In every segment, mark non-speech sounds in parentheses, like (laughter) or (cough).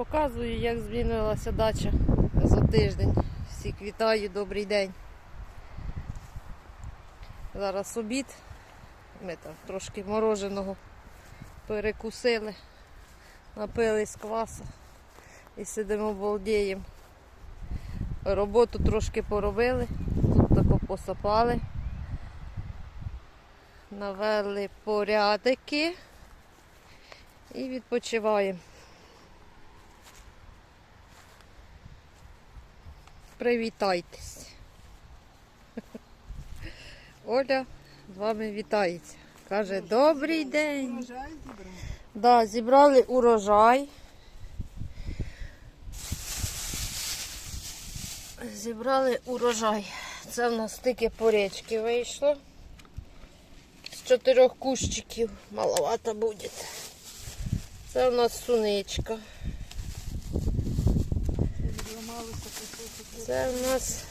Показую, як змінилася дача за тиждень. Всіх вітаю, добрий день. Зараз обід. Ми там трошки мороженого перекусили, напились кваса і сидимо балдіємо. Роботу трошки поробили, тут тако посапали, навели порядки і відпочиваємо. Привітайтесь. (laughs) Оля з вами вітається. Каже, добрий день. Урожай зібрав. Да, зібрали урожай. Зібрали урожай. Це в нас тільки поречки вийшло. З чотирьох кущиків маловато буде. Це у нас суничка. Це у нас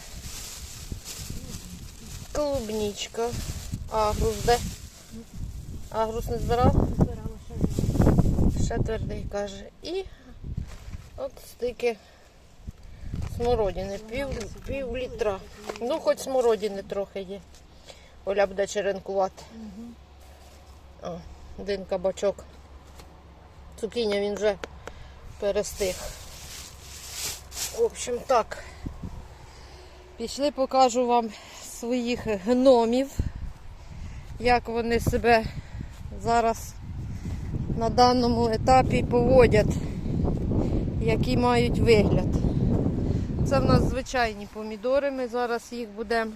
клубничка. Агрус де? Агрус не збирав? Збирала ще Ще твердий каже. І от стільки смородини, пів, пів літра. Ну, хоч смородини трохи є. Оля буде черенкувати. О, один кабачок. Цукіня він вже перестиг. В общем, так. Пішли, покажу вам своїх гномів, як вони себе зараз на даному етапі поводять, які мають вигляд. Це в нас звичайні помідори. Ми зараз їх будемо.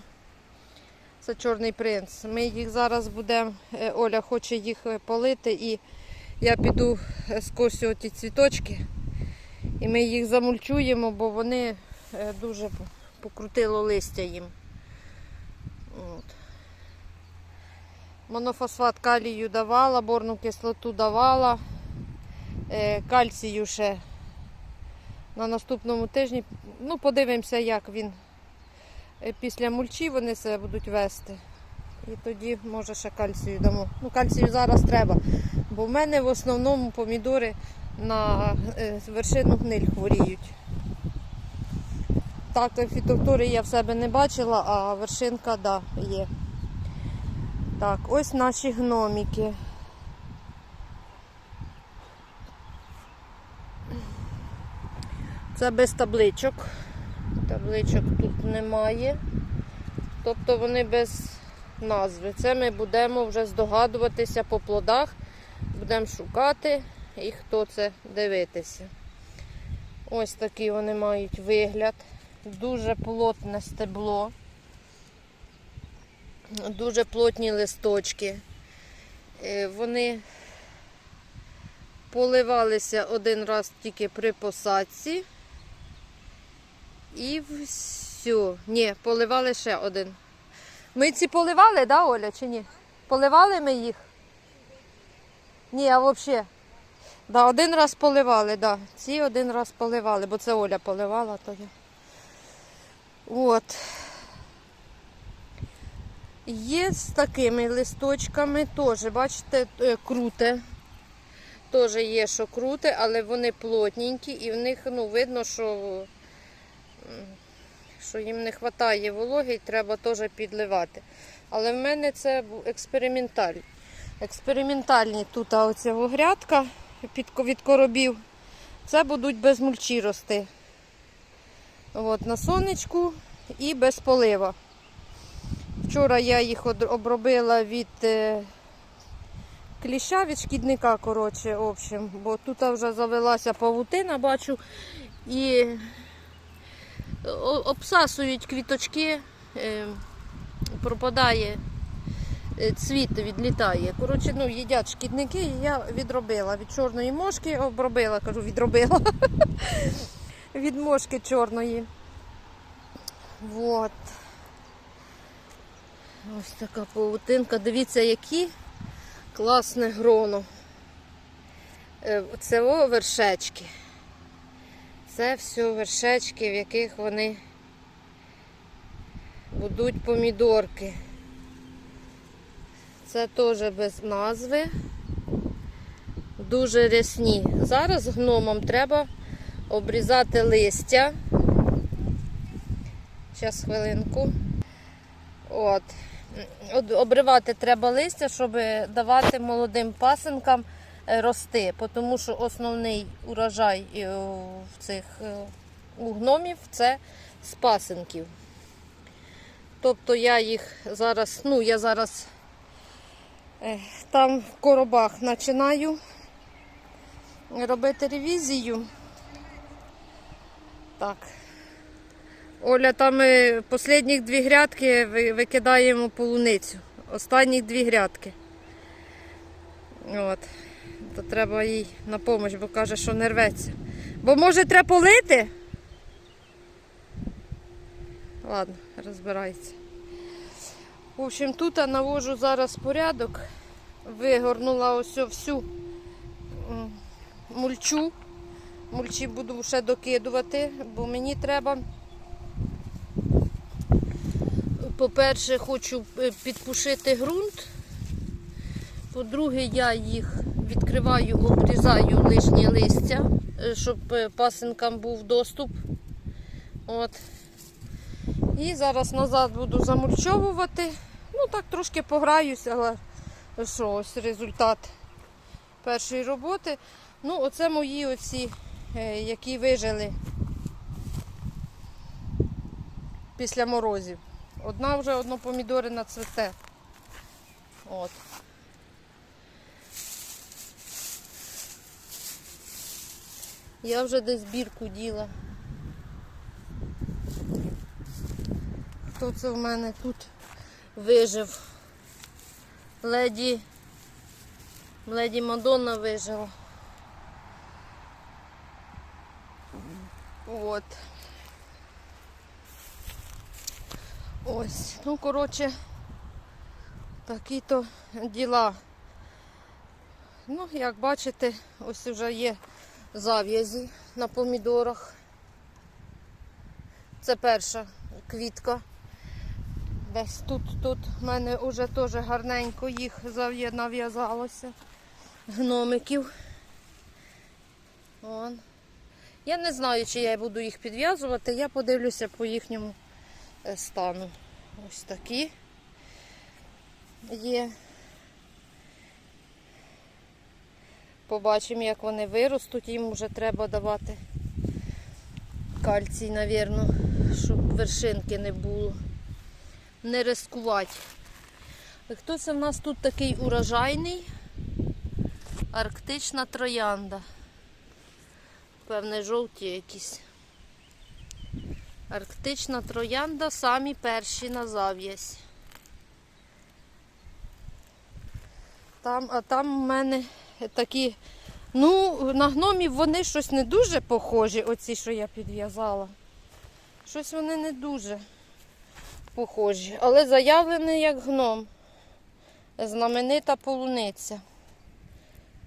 Це чорний принц. Ми їх зараз будемо. е, Оля хоче їх е, полити і я піду е, скосю ті цвіточки. І ми їх замульчуємо, бо вони дуже покрутило листя їм. От. Монофосфат калію давала, борну кислоту давала, е, кальцію ще на наступному тижні. Ну, подивимося, як він е, після мульчі вони себе будуть вести. І тоді, може, ще кальцію дамо. Ну, кальцію зараз треба. Бо в мене в основному помідори на е, вершину гниль хворіють. Так, фітофтори я в себе не бачила, а вершинка, да, є. Так, ось наші гноміки. Це без табличок. Табличок тут немає. Тобто вони без назви. Це ми будемо вже здогадуватися по плодах. Будемо шукати і хто це дивитися. Ось такий вони мають вигляд. Дуже плотне стебло дуже плотні листочки. Е, Вони поливалися один раз тільки при посадці. І все. Ні, поливали ще один. Ми ці поливали, да, Оля, чи ні? Поливали ми їх? Ні, а взагалі. Да, один раз поливали, да. Ці один раз поливали, бо це Оля поливала, то я. От. Є з такими листочками теж, бачите, е, круте. Теж є, що круте, але вони плотненькі і в них ну, видно, що, що їм не вистачає вологи і треба теж підливати. Але в мене це експериментальні. Експериментальні тут оця грядка від коробів. Це будуть без мульчі рости. От, на сонечку і без полива. Вчора я їх обробила від е, кліща, від шкідника, коротше, в общем, бо тут вже завелася павутина, бачу, і обсасують квіточки, е, пропадає е, цвіт, відлітає. Коротше, ну, їдять шкідники, і я відробила. Від чорної мошки обробила, кажу, відробила. (laughs) Від мошки чорної. Вот. Ось така павутинка. Дивіться, які класне гроно. Е, Це вершечки. Це все вершечки, в яких вони будуть помідорки. Це теж без назви. Дуже рясні. Зараз гномам треба обрізати листя. Зараз хвилинку. От. Обривати треба листя, щоб давати молодим пасинкам е, рости, тому що основний урожай е, в цих е, гномів це з пасинків. Тобто я їх зараз, ну я зараз там в коробах починаю робити ревізію. Так. Оля, там останні дві грядки викидаємо полуницю. Останні дві грядки. От. То треба їй на допомогу, бо каже, що не рветься. Бо може треба полити? Ладно, розбирається. В общем, тут я навожу зараз порядок. Вигорнула ось всю мульчу. Мульчі буду ще докидувати, бо мені треба. По-перше, хочу е, підпушити ґрунт. По-друге, я їх відкриваю, обрізаю лишнє листя, е, щоб е, пасинкам був доступ. От. І зараз назад буду замульчовувати. Ну так трошки пограюся, але що, ось результат першої роботи. Ну, оце мої оці, які вижили після морозів. Одна вже одно помідорина цвете. От. Я вже десь бірку діла. Хто це в мене тут вижив? Леді. Леді Мадонна вижила. От. Ось. Ну, коротше, такі-то діла. Ну, як бачите, ось вже є зав'язі на помідорах. Це перша квітка. Десь тут, тут в мене вже теж гарненько їх нав'язалося. Гномиків. Вон. Я не знаю, чи я буду їх підв'язувати, я подивлюся по їхньому е, стану. Ось такі є. Побачимо, як вони виростуть, їм вже треба давати кальцій, навірно, щоб вершинки не було. Не рискувати. Хто це в нас тут такий урожайний? Арктична троянда. Певне, жовті якісь. Арктична троянда самі перші на зав'язь. Там, а там у мене такі, ну, на гномів вони щось не дуже похожі, оці, що я підв'язала. Щось вони не дуже похожі. Але заявлений як гном. Знаменита полуниця.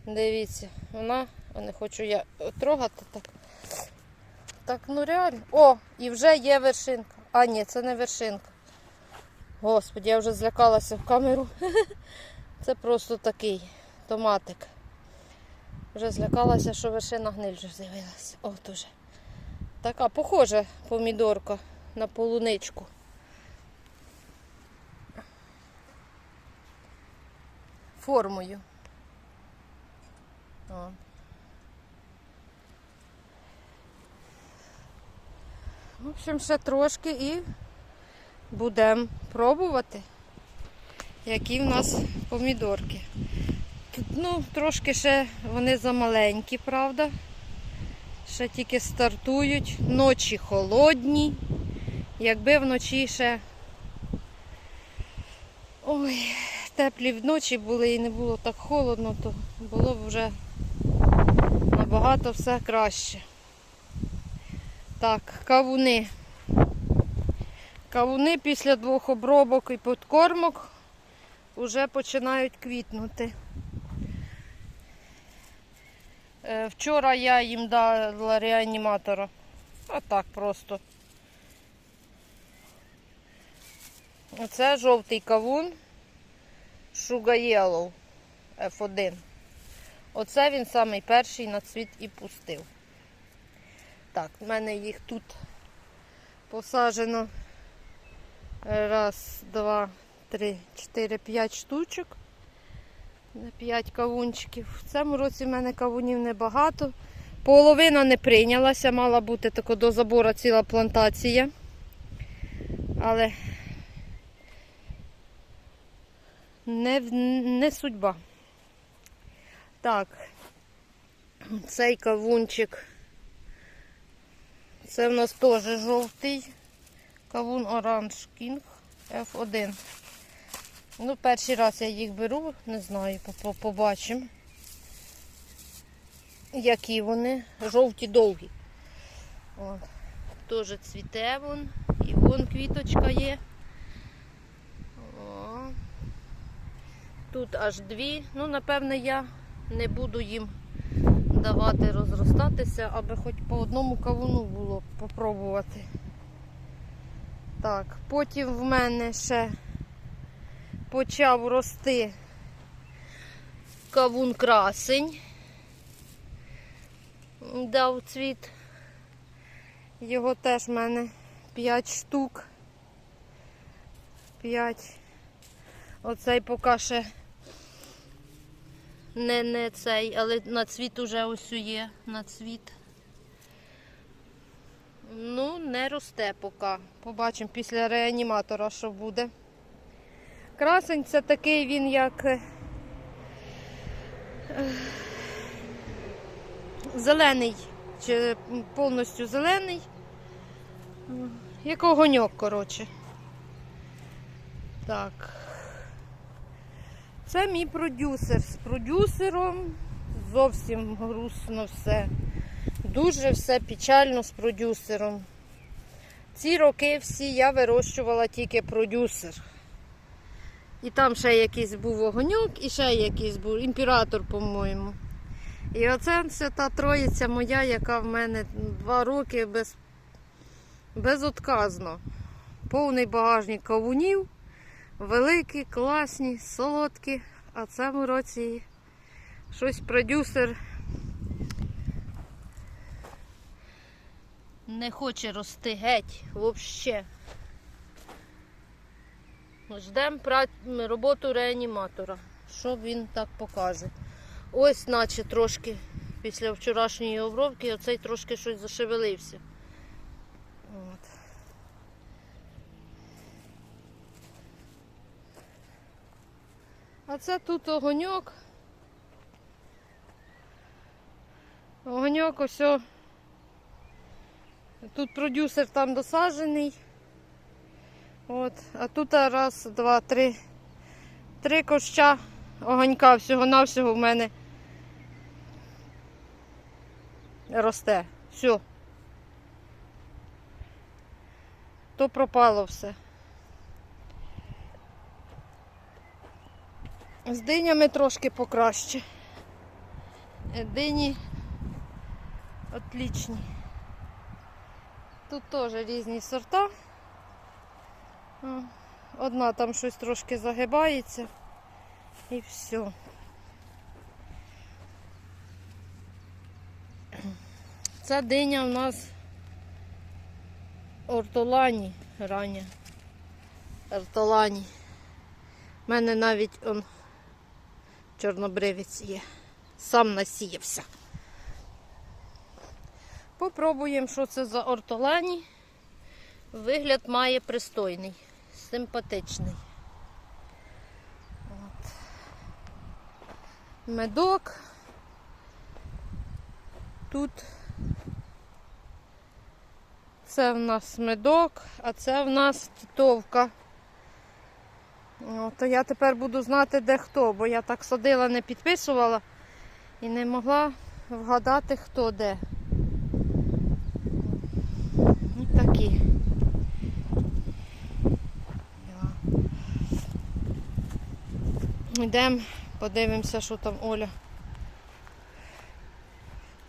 Дивіться, вона, не хочу я трогати так. Так, ну реально. О, і вже є вершинка. А, ні, це не вершинка. Господи, я вже злякалася в камеру. (laughs) Це просто такий томатик. Вже злякалася, що вершина гниль вже з'явилася. От уже. Така похожа помідорка на полуничку. Формою. О. В общем, ще трошки і будемо пробувати, які в нас помідорки. Ну, трошки ще вони замаленькі, правда. Ще тільки стартують. Ночі холодні. Якби вночі ще ой, теплі вночі були і не було так холодно, то було б вже набагато все краще. Так, кавуни. Кавуни після двох обробок і подкормок вже починають квітнути. Е, Вчора я їм дала реаніматора. А так просто. Оце жовтий кавун Sugar Yellow F1. Оце він самий перший на цвіт і пустив. Так, в мене їх тут посаджено. Раз, два, три, чотири, п'ять штучок. На П'ять кавунчиків. В цьому році в мене кавунів небагато. Половина не прийнялася, мала бути тако до забору ціла плантація. Але не, не судьба. Так, цей кавунчик. Це в нас теж жовтий. Кавун Оранж Кінг F1. Ну, перший раз я їх беру, не знаю, по- по- побачимо. Які вони. Жовті довгі. От. Теж цвіте вон. І вон квіточка є. О. Тут аж дві. Ну, напевне, я не буду їм давати розростатися, аби хоч по одному кавуну було попробувати. Так, потім в мене ще почав рости кавун красень. Дав цвіт. Його теж в мене 5 штук. 5. Оцей поки ще не, не цей, але на цвіт уже ось є. На цвіт. Ну, не росте поки. Побачимо після реаніматора, що буде. Красень це такий він, як е, зелений, чи повністю зелений. Як огоньок, коротше. Так. Це мій продюсер. З продюсером зовсім грустно все. Дуже все печально з продюсером. Ці роки всі я вирощувала тільки продюсер. І там ще якийсь був огоньок, і ще якийсь був імператор, по-моєму. І оце це та троїця моя, яка в мене два роки без, безотказно. Повний багажник кавунів, великі, класні, солодкі. А в цьому році щось продюсер не хоче рости геть взагалі. Ждемо роботу реаніматора. Що він так покаже. Ось, наче трошки після вчорашньої обробки, оцей трошки щось зашевелився. А це тут огоньок. Огоньок ось. Тут продюсер там досаджений. От, а тут раз, два, три. Три коща огонька всього-навсього в мене росте. Все. То пропало все. З динями трошки покраще. Е, Дині отлічні. Тут теж різні сорта. Одна там щось трошки загибається і все. Ця диня у нас ортолані рання. Ортолані. У мене навіть он чорнобривець є. Сам насіявся. Попробуємо, що це за ортолані. Вигляд має пристойний, симпатичний. От. Медок. Тут це в нас медок, а це в нас тітовка. О, то я тепер буду знати, де хто, бо я так садила, не підписувала і не могла вгадати, хто де. Ось такі. Йдемо, подивимося, що там Оля.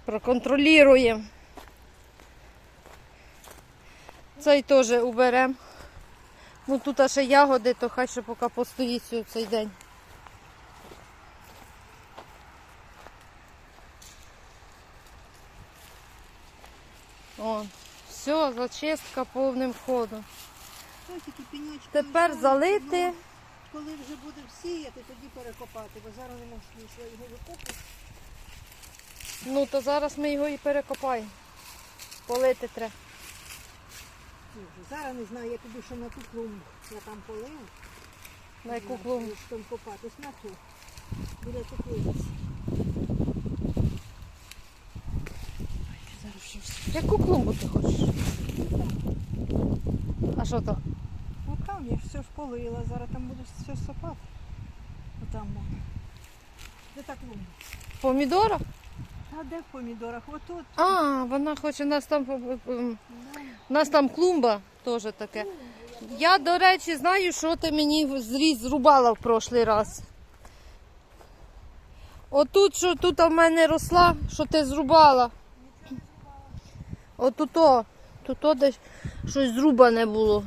Проконтролюємо. Цей теж уберемо. Ну тут ще ягоди, то хай ще поки постоїть цю- цей день. О, все, зачистка повним ходом. Тепер залити. ну, Коли вже буде всіяти, тоді перекопати, бо зараз нема смисла його викопати. Ну то зараз ми його і перекопаємо. Полити треба. Зараз не знаю, я піду ще на ту клумбу. Я там полив. На яку клумбу? Там копатись на ту. Біля теплиці. Зараз ще все. Яку клумбу ти хочеш? А що то? Ну там я ж все ж полила, зараз там буду все сапати. Отам. Де та клумба? Помідора? А де в помідорах? Отут. А, вона хоче у нас там Да. у нас там клумба теж таке. Я, до речі, знаю, що ти мені зріз зрубала в прошлий раз. Отут, що тут в мене росла, що ти зрубала. Отуто, туто десь щось зрубане було.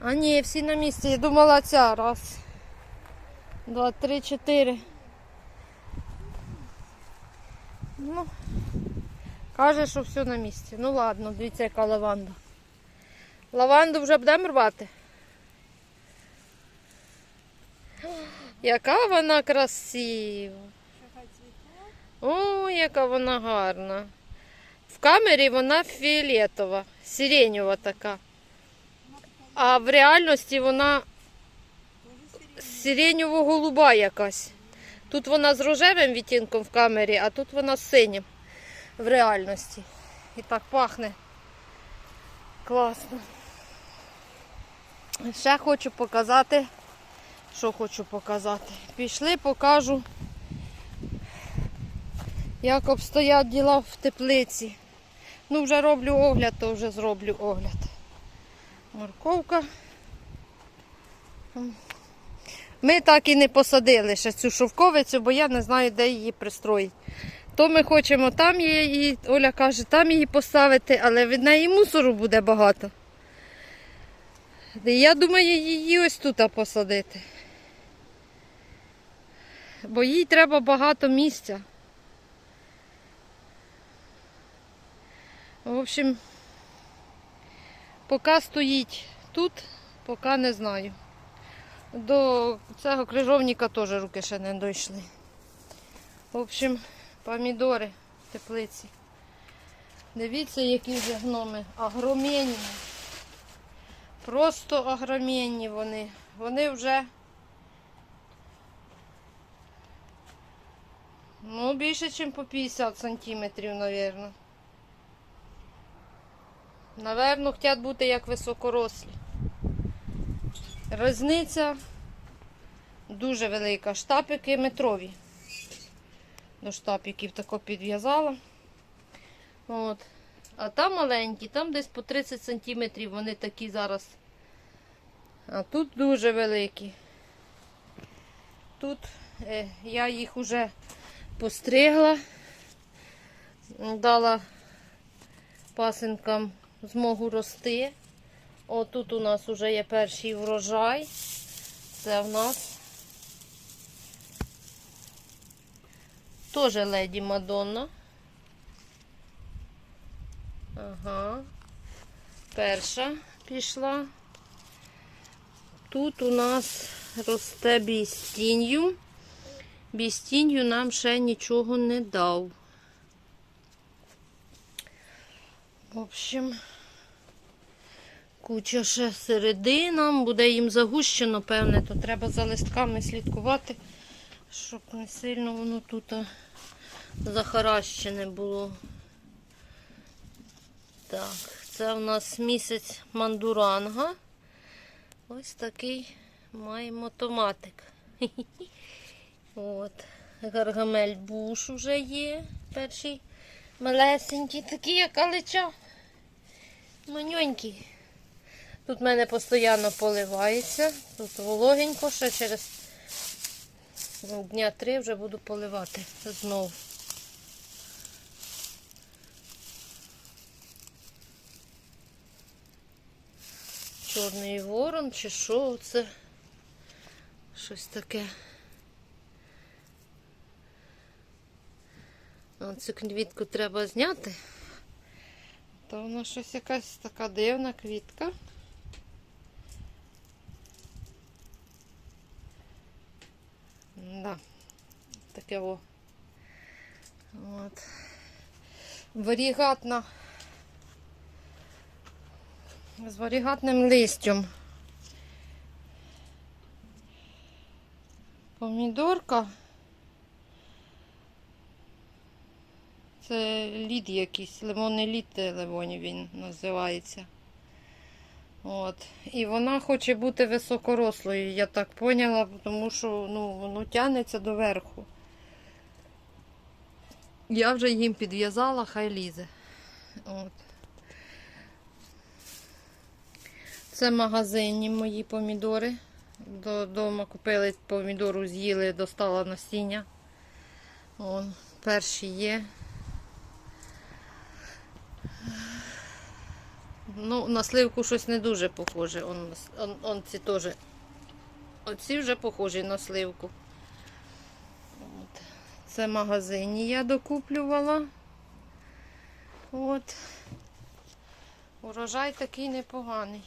А ні, всі на місці. Я думала ця. Раз, два, три, чотири. Ну, каже, що все на місці. Ну ладно, дивіться, яка лаванда. Лаванду вже будемо рвати. Яка вона красива. О, яка вона гарна. В камері вона фіолетова, сиренєва така. А в реальності вона сиренєво-голуба якась. Тут вона з рожевим відтінком в камері, а тут вона з синім в реальності. І так пахне. Класно. Ще хочу показати, що хочу показати. Пішли, покажу як обстоять діла в теплиці. Ну, вже роблю огляд, то вже зроблю огляд. Морковка. Ми так і не посадили ще цю шовковицю, бо я не знаю, де її пристроїти. То ми хочемо там її, Оля каже, там її поставити, але від неї мусору буде багато. Я думаю, її ось тут посадити. Бо їй треба багато місця. В общем, поки стоїть тут, поки не знаю. До цього крижовника теж руки ще не дійшли. В общем, помідори в теплиці. Дивіться, які вже гноми. Агроменні. Просто агроменні вони. Вони вже ну, більше, ніж по 50 сантиметрів, мабуть. Наверно, хочуть бути як високорослі. Різниця дуже велика. Штапики метрові. До штапиків тако підв'язала. От. А там маленькі, там десь по 30 см вони такі зараз. А тут дуже великі. Тут е, я їх вже постригла, дала пасинкам змогу рости. Отут у нас вже є перший врожай. Це в нас теж леді Мадонна. Ага. Перша пішла. Тут у нас росте бістінью. Бістінью нам ще нічого не дав. В общем, куча ще середина, буде їм загущено, певне, то треба за листками слідкувати, щоб не сильно воно тут захаращене було. Так, це у нас місяць мандуранга. Ось такий маємо томатик. (laughs) От. Гаргамель буш уже є. Перший малесенький, такий, як алича. Манюнький. Тут в мене постійно поливається. Тут вологенько, ще через ну, дня три вже буду поливати знову. Чорний ворон чи що це? Щось таке. Цю квітку треба зняти. То вона щось якась така дивна квітка. Да. Таке о. От. Варігатна. З варігатним листям. Помідорка. Це лід якийсь, лимонний лід лимонів він називається. От. І вона хоче бути високорослою, я так поняла, тому що ну, воно тягнеться доверху. Я вже їм підв'язала, хай лізе. От. Це магазинні мої помідори. Додому купили помідору, з'їли, достала насіння. Вон, перші є. Ну, на сливку щось не дуже похоже. Он, он, он ці теж. Оці вже похожі на сливку. От. Це магазині я докуплювала. От. Урожай такий непоганий.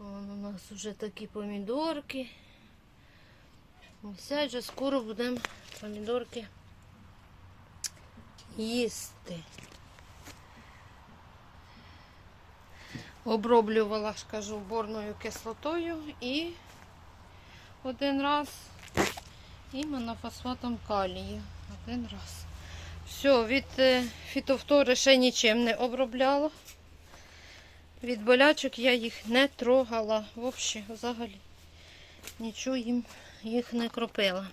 Вон у нас вже такі помідорки. Ось вже скоро будемо помідорки їсти. Оброблювала, ж кажу, борною кислотою і один раз і монофосфатом калію. Один раз. Все, від е, фітофтори ще нічим не обробляла. Від болячок я їх не трогала. Взагалі, взагалі. Нічого їм їх не кропила.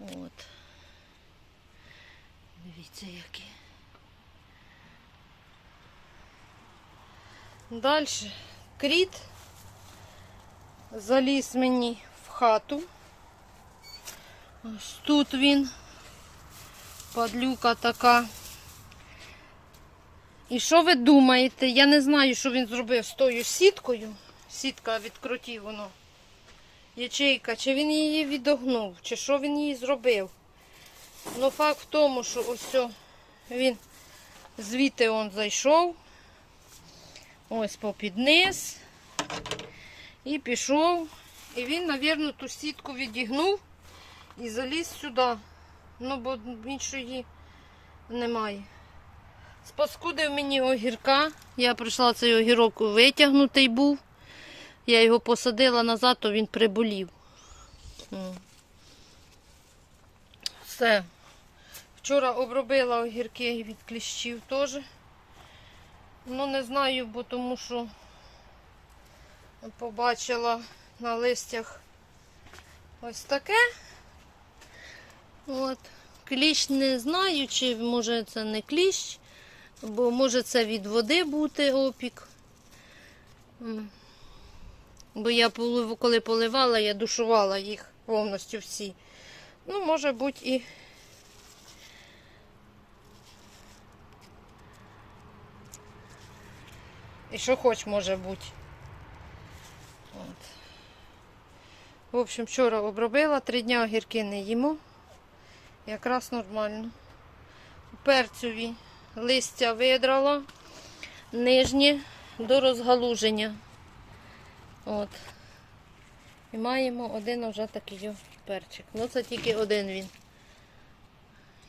От. Дивіться, які. Далі кріт заліз мені в хату. Ось тут він, падлюка така. І що ви думаєте? Я не знаю, що він зробив з тою сіткою. Сітка від кротів воно. Ячейка, чи він її відогнув, чи що він її зробив. Ну, факт в тому, що ось він звідти он зайшов. Ось попід низ. І пішов. І він, мабуть, ту сітку відігнув і заліз сюди. Ну, бо іншої немає. Спаскудив мені огірка. Я прийшла цей огірок витягнутий був. Я його посадила назад, то він приболів. Все. Вчора обробила огірки від кліщів теж. Ну, не знаю, бо тому що побачила на листях ось таке. От. Кліщ не знаю, чи може це не кліщ, бо може це від води бути опік. Бо я коли поливала, я душувала їх повністю всі. Ну, може бути і. І що хоч може бути. От. В общем, вчора обробила, три дня огірки не їмо. Якраз нормально. Перцеві листя видрала, нижнє до розгалуження. От. І маємо один вже такий перчик. Ну це тільки один він.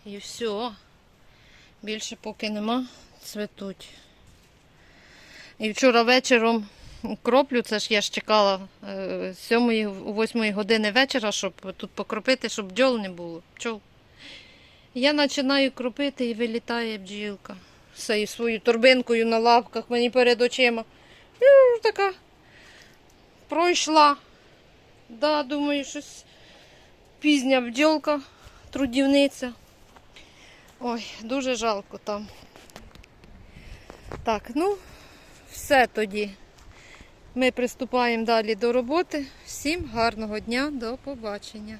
І все. Більше поки нема, цветуть. І вчора вечором кроплю, це ж я ж чекала е, з 7-8 години вечора, щоб тут покропити, щоб бджол не було. Пчол. Я починаю кропити і вилітає бджілка. Цією своєю торбинкою на лапках мені перед очима. Ю, така пройшла. Да, думаю, щось пізня бджолка, трудівниця. Ой, дуже жалко там. Так, ну, все тоді. Ми приступаємо далі до роботи. Всім гарного дня, до побачення.